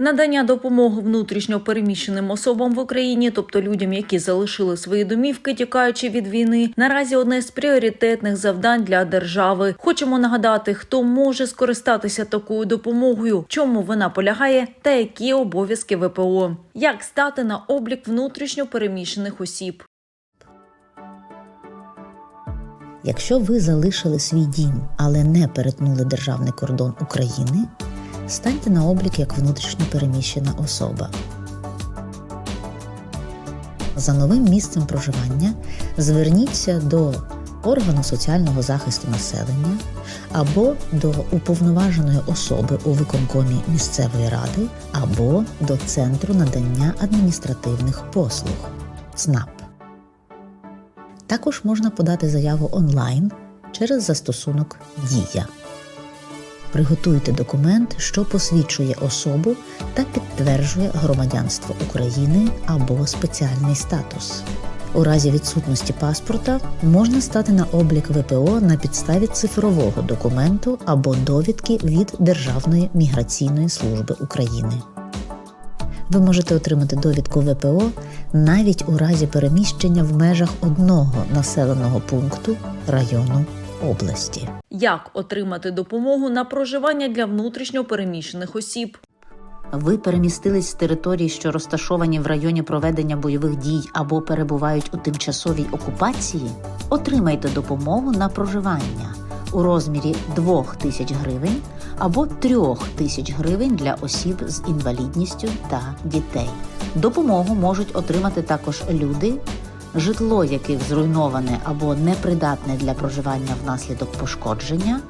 Надання допомоги внутрішньо переміщеним особам в Україні, тобто людям, які залишили свої домівки, тікаючи від війни, наразі одне з пріоритетних завдань для держави. Хочемо нагадати, хто може скористатися такою допомогою, чому вона полягає, та які обов'язки ВПО, як стати на облік внутрішньо переміщених осіб. Якщо ви залишили свій дім, але не перетнули державний кордон України, станьте на облік як внутрішньо переміщена особа. За новим місцем проживання зверніться до органу соціального захисту населення або до уповноваженої особи у виконкомі місцевої ради, або до Центру надання адміністративних послуг ЦНАП. Також можна подати заяву онлайн через застосунок Дія. Приготуйте документ, що посвідчує особу та підтверджує громадянство України або спеціальний статус. У разі відсутності паспорта можна стати на облік ВПО на підставі цифрового документу або довідки від Державної міграційної служби України. Ви можете отримати довідку ВПО навіть у разі переміщення в межах одного населеного пункту району області. Як отримати допомогу на проживання для внутрішньо переміщених осіб? Ви перемістились з територій, що розташовані в районі проведення бойових дій або перебувають у тимчасовій окупації. Отримайте допомогу на проживання у розмірі 2 тисяч гривень або 3 тисяч гривень для осіб з інвалідністю та дітей. Допомогу можуть отримати також люди, житло яких зруйноване або непридатне для проживання внаслідок пошкодження,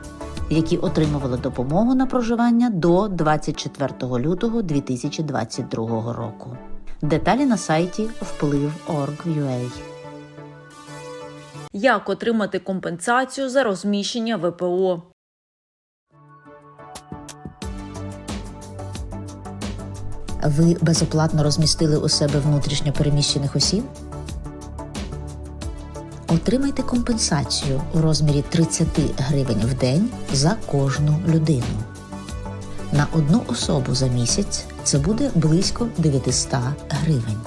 які отримували допомогу на проживання до 24 лютого 2022 року. Деталі на сайті вплив.org.ua. Як отримати компенсацію за розміщення ВПО? Ви безоплатно розмістили у себе внутрішньо переміщених осіб? Отримайте компенсацію у розмірі 30 гривень в день за кожну людину. На одну особу за місяць це буде близько 900 гривень.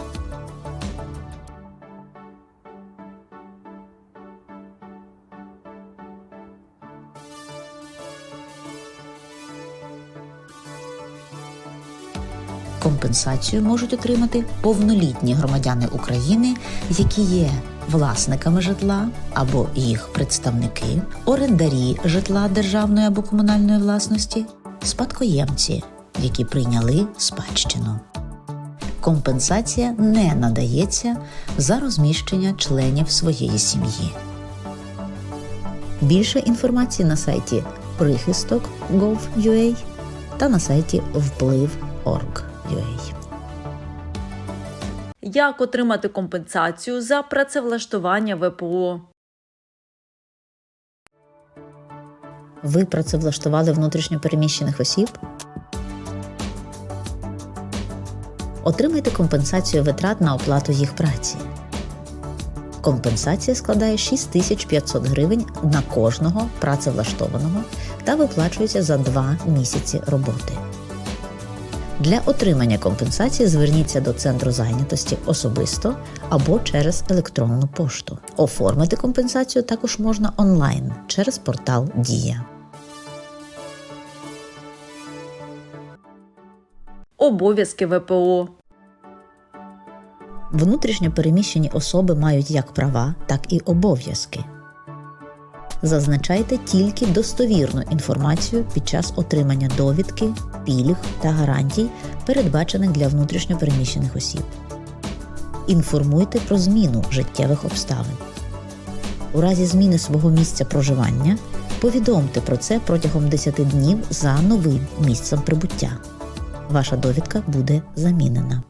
Компенсацію можуть отримати повнолітні громадяни України, які є власниками житла або їх представники, орендарі житла державної або комунальної власності, спадкоємці, які прийняли спадщину. Компенсація не надається за розміщення членів своєї сім'ї. Більше інформації на сайті прихисток.gov.ua та на сайті вплив.org.ua. Як отримати компенсацію за працевлаштування ВПО? Ви працевлаштували внутрішньо переміщених осіб? Отримайте компенсацію витрат на оплату їх праці. Компенсація складає 6500 гривень на кожного працевлаштованого та виплачується за два місяці роботи. Для отримання компенсації зверніться до центру зайнятості особисто або через електронну пошту. Оформити компенсацію також можна онлайн через портал Дія. Обов'язки ВПО. Внутрішньо переміщені особи мають як права, так і обов'язки. Зазначайте тільки достовірну інформацію під час отримання довідки, пільг та гарантій, передбачених для внутрішньо переміщених осіб. Інформуйте про зміну життєвих обставин. У разі зміни свого місця проживання повідомте про це протягом 10 днів за новим місцем прибуття. Ваша довідка буде замінена.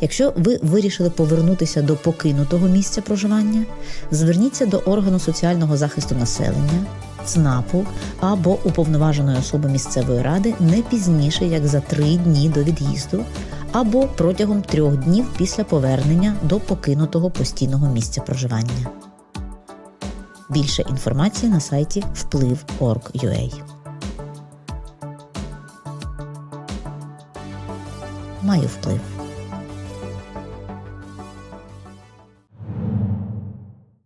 Якщо ви вирішили повернутися до покинутого місця проживання, зверніться до органу соціального захисту населення, ЦНАПу або уповноваженої особи місцевої ради не пізніше як за три дні до від'їзду, або протягом трьох днів після повернення до покинутого постійного місця проживання. Більше інформації на сайті вплив.org.ua. Маю вплив.